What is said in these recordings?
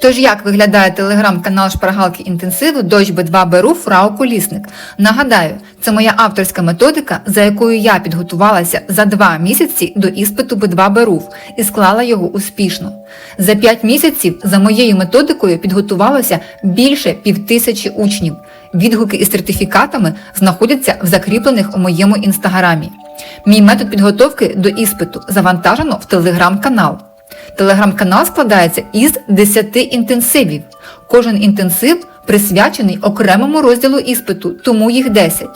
Тож як виглядає телеграм-канал Шпаргалки інтенсиву Дощ Б2 Беру Фрау Колісник? Нагадаю, це моя авторська методика, за якою я підготувалася за два місяці до іспиту Б2 Берув і склала його успішно. За п'ять місяців за моєю методикою підготувалося більше півтисячі учнів. Відгуки із сертифікатами знаходяться в закріплених у моєму інстаграмі. Мій метод підготовки до іспиту завантажено в телеграм-канал. Телеграм-канал складається із 10 інтенсивів. Кожен інтенсив присвячений окремому розділу іспиту, тому їх 10.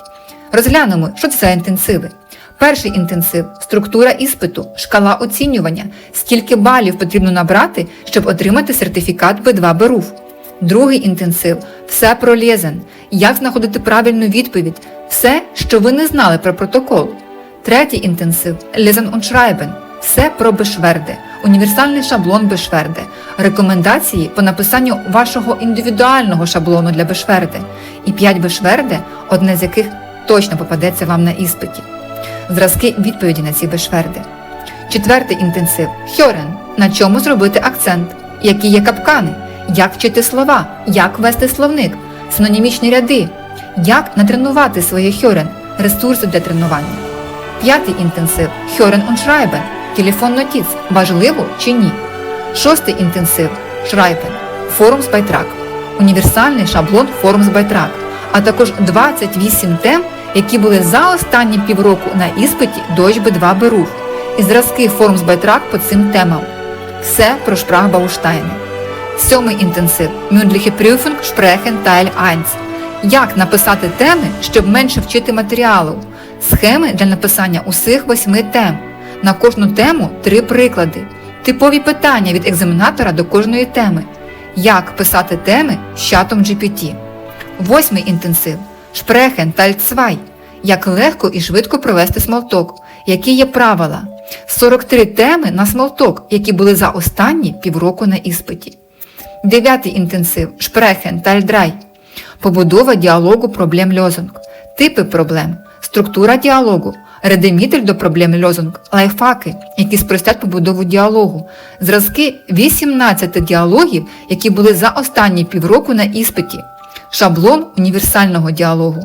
Розглянемо, що це інтенсиви. Перший інтенсив структура іспиту, шкала оцінювання, скільки балів потрібно набрати, щоб отримати сертифікат Б2 Берув. Другий інтенсив все про лєзен, як знаходити правильну відповідь, все, що ви не знали про протокол. Третій інтенсив Schreiben – все про Бешверде, універсальний шаблон Бешверде, рекомендації по написанню вашого індивідуального шаблону для Бешверде. І 5 Бешверде, одне з яких точно попадеться вам на іспиті. Зразки відповіді на ці Бешверде. Четвертий інтенсив. Хьорен. На чому зробити акцент, які є капкани, як вчити слова, як вести словник, синонімічні ряди, як натренувати своє хьорен, ресурси для тренування. П'ятий інтенсив. Хьорен und Schreiben. Телефон нотіц. Важливо чи ні? Шостий інтенсив Schreiben. Forums by Track. Універсальний шаблон Forums by Track. А також 28 тем, які були за останні півроку на іспиті Deutsch B2 Берув. І зразки Forums by Track по цим темам. Все про Sprachbausteine. Сьомий інтенсив Mündliche Prüfung Sprechen Teil 1. Як написати теми, щоб менше вчити матеріалу? Схеми для написання усіх восьми тем. На кожну тему три приклади. Типові питання від екзаменатора до кожної теми. Як писати теми з чатом GPT. Восьмий інтенсив Sprechen Teil 2. Як легко і швидко провести смолток. Які є правила? 43 теми на смолток, які були за останні півроку на іспиті. Дев'ятий інтенсив Sprechen Teil 3. Побудова діалогу проблем льозунг. Типи проблем. Структура діалогу. Редемітель до проблем льозунг. Лайфхаки, які спростять побудову діалогу. Зразки 18 діалогів, які були за останні півроку на іспиті. Шаблон універсального діалогу.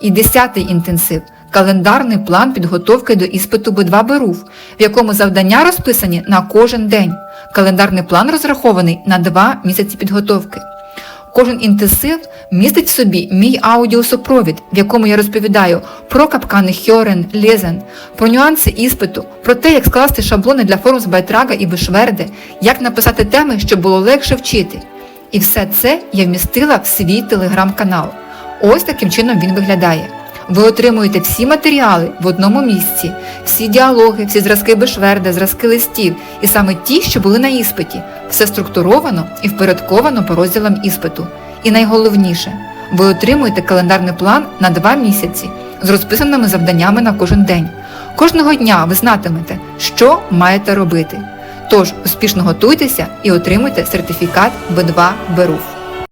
І 10 інтенсив календарний план підготовки до іспиту Б2 Берув, в якому завдання розписані на кожен день. Календарний план розрахований на 2 місяці підготовки. Кожен інтенсив містить в собі мій аудіосупровід, в якому я розповідаю про капкани Хьорен, Лєзен, про нюанси іспиту, про те, як скласти шаблони для форм з Байтрага і бешверди, як написати теми, щоб було легше вчити. І все це я вмістила в свій телеграм-канал. Ось таким чином він виглядає. Ви отримуєте всі матеріали в одному місці, всі діалоги, всі зразки Бешверда, зразки листів, і саме ті, що були на іспиті. Все структуровано і впорядковано по розділам іспиту. І найголовніше, ви отримуєте календарний план на два місяці з розписаними завданнями на кожен день. Кожного дня ви знатимете, що маєте робити. Тож успішно готуйтеся і отримуйте сертифікат Б2 Берув.